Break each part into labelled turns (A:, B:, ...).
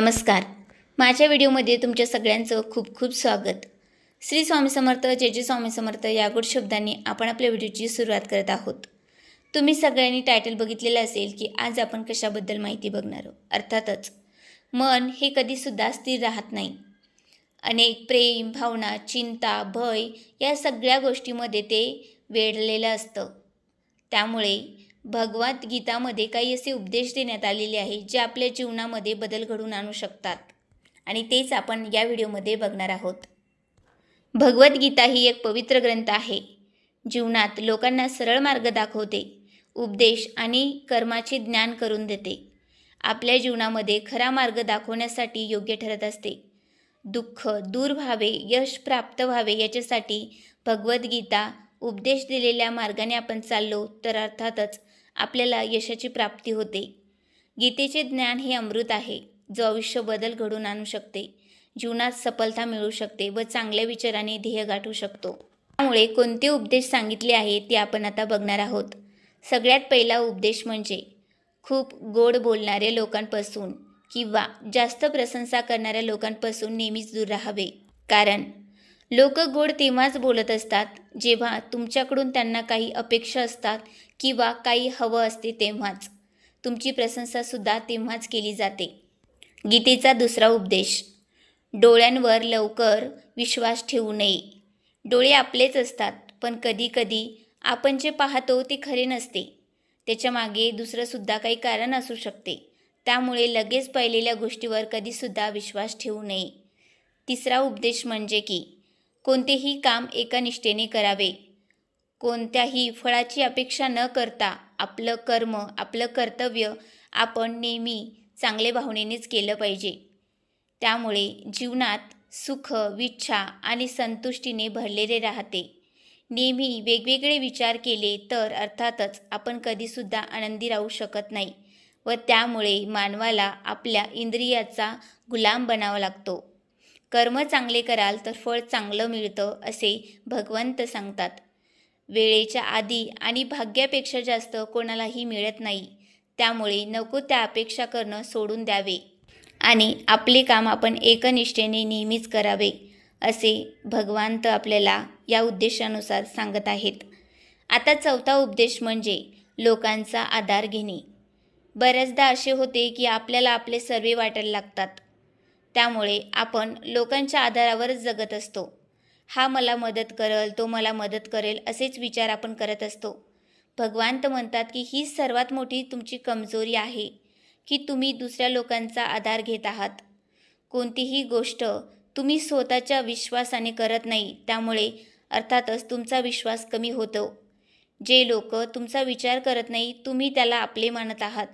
A: नमस्कार. माझ्या व्हिडिओमध्ये तुमच्या सगळ्यांचं खूप खूप स्वागत. श्री स्वामी समर्थ जे जे स्वामी समर्थ या गोड शब्दांनी आपण आपल्या व्हिडिओची सुरुवात करत आहोत. तुम्ही सगळ्यांनी टायटल बघितलेलं असेल की आज आपण कशाबद्दल माहिती बघणार आहोत? अर्थातच मन हे कधीसुद्धा स्थिर राहत नाही. अनेक प्रेम भावना चिंता भय या सगळ्या गोष्टीमध्ये ते वेढलेलं असतं. त्यामुळे भगवद्गीतामध्ये काही असे उपदेश देण्यात आलेले आहे जे आपल्या जीवनामध्ये बदल घडवून आणू शकतात. आणि तेच आपण या व्हिडिओमध्ये बघणार आहोत. भगवद्गीता ही एक पवित्र ग्रंथ आहे. जीवनात लोकांना सरळ मार्ग दाखवते उपदेश आणि कर्माचे ज्ञान करून देते. आपल्या जीवनामध्ये खरा मार्ग दाखवण्यासाठी योग्य ठरत असते. दुःख दूर व्हावे यश प्राप्त व्हावे याच्यासाठी भगवद्गीता उपदेश दिलेल्या मार्गाने आपण चाललो तर अर्थातच आपल्याला यशाची प्राप्ती होते. गीतेचे ज्ञान हे अमृत आहे जो आयुष्य बदल घडून आणू शकते जीवनात सफलता मिळू शकते व चांगल्या विचाराने ध्येय गाठू शकतो. त्यामुळे कोणते उपदेश सांगितले आहे ते आपण आता बघणार आहोत. सगळ्यात पहिला उपदेश म्हणजे खूप गोड बोलणाऱ्या लोकांपासून किंवा जास्त प्रशंसा करणाऱ्या लोकांपासून नेहमीच दूर राहावे. कारण लोक गोड तेव्हाच बोलत असतात जेव्हा तुमच्याकडून त्यांना काही अपेक्षा असतात किंवा काही हवं असते तेव्हाच. तुमची प्रशंसासुद्धा तेव्हाच केली जाते. गीतेचा दुसरा उपदेश डोळ्यांवर लवकर विश्वास ठेवू नये. डोळे आपलेच असतात पण कधीकधी आपण जे पाहतो ते खरे नसते. त्याच्यामागे दुसरंसुद्धा काही कारण असू शकते. त्यामुळे लगेच पाहिलेल्या गोष्टीवर कधीसुद्धा विश्वास ठेवू नये. तिसरा उपदेश म्हणजे की कोणतेही काम एका निष्ठेने करावे. कोणत्याही फळाची अपेक्षा न करता आपलं कर्म आपलं कर्तव्य आपण नेहमी चांगले भावनेनेच केलं पाहिजे. त्यामुळे जीवनात सुख विच्छा आणि संतुष्टीने भरलेले राहते. नेहमी वेगवेगळे विचार केले तर अर्थातच आपण कधीसुद्धा आनंदी राहू शकत नाही व त्यामुळे मानवाला आपल्या इंद्रियाचा गुलाम बनावा लागतो. कर्म चांगले कराल तर फळ चांगलं मिळतं असे भगवंत सांगतात. वेळेच्या आधी आणि भाग्यापेक्षा जास्त कोणालाही मिळत नाही. त्यामुळे नको त्या अपेक्षा करणं सोडून द्यावे. आणि आपले काम आपण एकनिष्ठेने नेहमीच करावे असे भगवंत आपल्याला या उद्देशानुसार सांगत आहेत. आता चौथा उपदेश म्हणजे लोकांचा आधार घेणे. बऱ्याचदा असे होते की आपल्याला आपले सर्वे वाटायला लागतात. त्यामुळे आपण लोकांच्या आधारावरच जगत असतो. हा मला मदत करेल तो मला मदत करेल असेच विचार आपण करत असतो. भगवान तर म्हणतात की ही सर्वात मोठी तुमची कमजोरी आहे की तुम्ही दुसऱ्या लोकांचा आधार घेत आहात. कोणतीही गोष्ट तुम्ही स्वतःच्या विश्वासाने करत नाही त्यामुळे अर्थातच तुमचा विश्वास कमी होतो. जे लोक तुमचा विचार करत नाही तुम्ही त्याला आपले मानत आहात.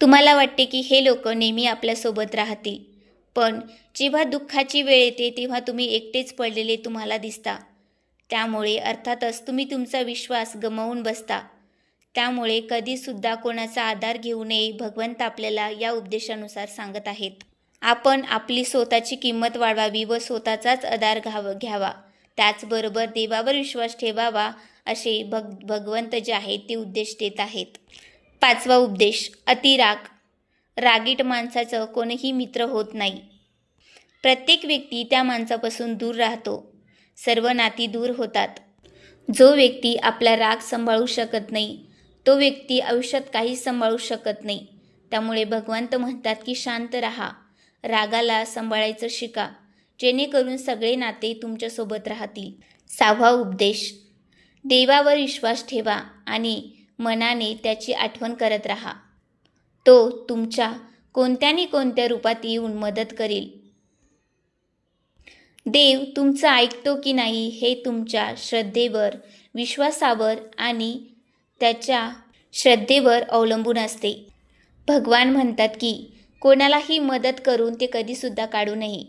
A: तुम्हाला वाटते की हे लोक नेहमी आपल्यासोबत राहतील. पण जेव्हा दुःखाची वेळ येते तेव्हा तुम्ही एकटेच पडलेले तुम्हाला दिसता. त्यामुळे अर्थातच तुम्ही तुमचा विश्वास गमावून बसता. त्यामुळे कधीसुद्धा कोणाचा आधार घेऊ नये भगवंत आपल्याला या उपदेशानुसार सांगत आहेत. आपण आपली स्वतःची किंमत वाढवावी व स्वतःचाच आधार घाव घ्यावा. त्याचबरोबर देवावर विश्वास ठेवावा असे भग भगवंत जे आहेत ते उद्देश देत आहेत. पाचवा उपदेश अतिराग. रागीट माणसाचं कोणीही मित्र होत नाही. प्रत्येक व्यक्ती त्या माणसापासून दूर राहतो. सर्व नाती दूर होतात. जो व्यक्ती आपला राग सांभाळू शकत नाही तो व्यक्ती आयुष्यात काहीच सांभाळू शकत नाही. त्यामुळे भगवंत म्हणतात की शांत राहा. रागाला सांभाळायचं शिका. जेणेकरून सगळे नाते तुमच्यासोबत राहतील. सहावा उपदेश. देवावर विश्वास ठेवा आणि मनाने त्याची आठवण करत राहा. तो तुमच्या कोणत्यानी कोणत्या रूपात येऊन मदत करेल. देव तुमचं ऐकतो की नाही हे तुमच्या श्रद्धेवर विश्वासावर आणि त्याच्या श्रद्धेवर अवलंबून असते. भगवान म्हणतात की कोणालाही मदत करून ते कधीसुद्धा काढू नये.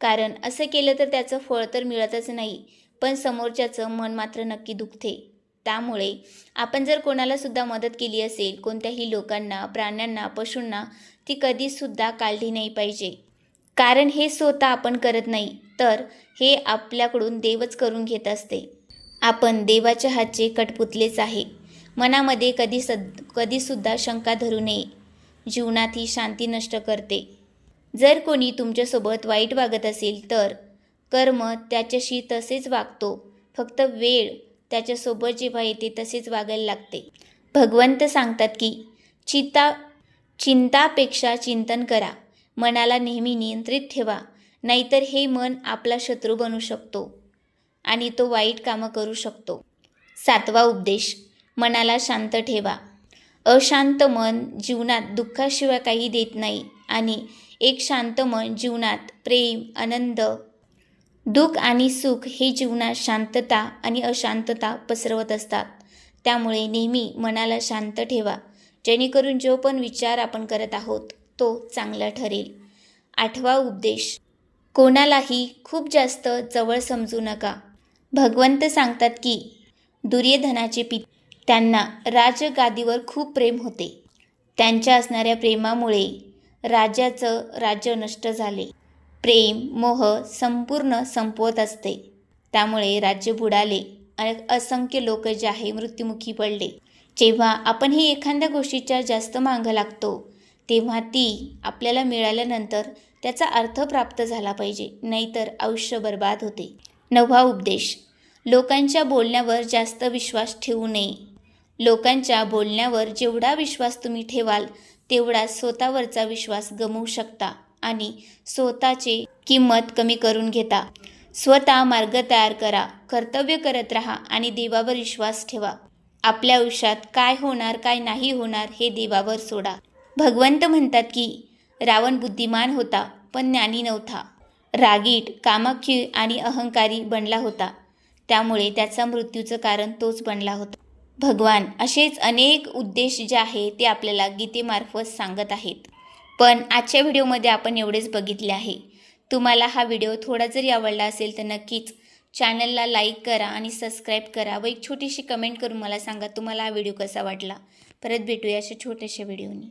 A: कारण असं केलं तर त्याचं फळ तर मिळतच नाही पण समोरच्याचं मन मात्र नक्की दुखते. त्यामुळे आपण जर कोणालासुद्धा मदत केली असेल कोणत्याही लोकांना प्राण्यांना पशूंना ती कधीसुद्धा काढली नाही पाहिजे. कारण हे स्वतः आपण करत नाही तर हे आपल्याकडून देवच करून घेत असते. आपण देवाच्या हातचे कटपुतलेच आहे. मनामध्ये कधी सद कधीसुद्धा शंका धरू नये. जीवनात ही शांती नष्ट करते. जर कोणी तुमच्यासोबत वाईट वागत असेल तर कर्म त्याच्याशी तसेच वागतो. फक्त वेळ त्याच्यासोबत जेव्हा येते तसेच वागायला लागते. भगवंत सांगतात की चिता चिंतापेक्षा चिंतन करा. मनाला नेहमी नियंत्रित ठेवा. नाहीतर हे मन आपला शत्रू बनू शकतो आणि तो वाईट कामं करू शकतो. सातवा उपदेश मनाला शांत ठेवा. अशांत मन जीवनात दुःखाशिवाय काही देत नाही आणि एक शांत मन जीवनात प्रेम आनंद दुःख आणि सुख हे जीवनात शांतता आणि अशांतता पसरवत असतात. त्यामुळे नेहमी मनाला शांत ठेवा. जेणेकरून जो पण विचार आपण करत आहोत तो चांगला ठरेल. आठवा उपदेश. कोणालाही खूप जास्त जवळ समजू नका. भगवंत सांगतात की दुर्योधनाचे पित त्यांना राजगादीवर खूप प्रेम होते. त्यांच्या असणाऱ्या प्रेमामुळे राजाचं राज्य नष्ट झाले. प्रेम मोह संपूर्ण संपवत असते. त्यामुळे राज्य बुडाले आणि असंख्य लोक जे आहे मृत्युमुखी पडले. जेव्हा आपण ही एखाद्या गोष्टीच्या जास्त मागं लागतो तेव्हा ती आपल्याला मिळाल्यानंतर त्याचा अर्थ प्राप्त झाला पाहिजे नाहीतर आयुष्य बर्बाद होते. नववा उपदेश. लोकांच्या बोलण्यावर जास्त विश्वास ठेवू नये. लोकांच्या बोलण्यावर जेवढा विश्वास तुम्ही ठेवाल तेवढा स्वतःवरचा विश्वास गमवू शकता. आणि स्वतःचे किंमत कमी करून घेता. स्वतः मार्ग तयार करा कर्तव्य करत राहा आणि देवावर विश्वास ठेवा. आपल्या आयुष्यात काय होणार काय नाही होणार हे देवावर सोडा. भगवंत म्हणतात की रावण बुद्धिमान होता पण ज्ञानी नव्हता. रागीट कामाक्षी आणि अहंकारी बनला होता. त्यामुळे त्याचा मृत्यूचं कारण तोच बनला होता. भगवान असेच अनेक उद्देश जे आहे ते आपल्याला गीतेमार्फत सांगत आहेत. पण आजच्या व्हिडिओमध्ये आपण एवढेच बघितले आहे. तुम्हाला हा व्हिडिओ थोडा जरी आवडला असेल तर नक्कीच चॅनलला लाईक करा आणि सबस्क्राईब करा व एक छोटीशी कमेंट करून मला सांगा तुम्हाला हा व्हिडिओ कसा वाटला. परत भेटूया अशा छोट्याशा व्हिडिओनी.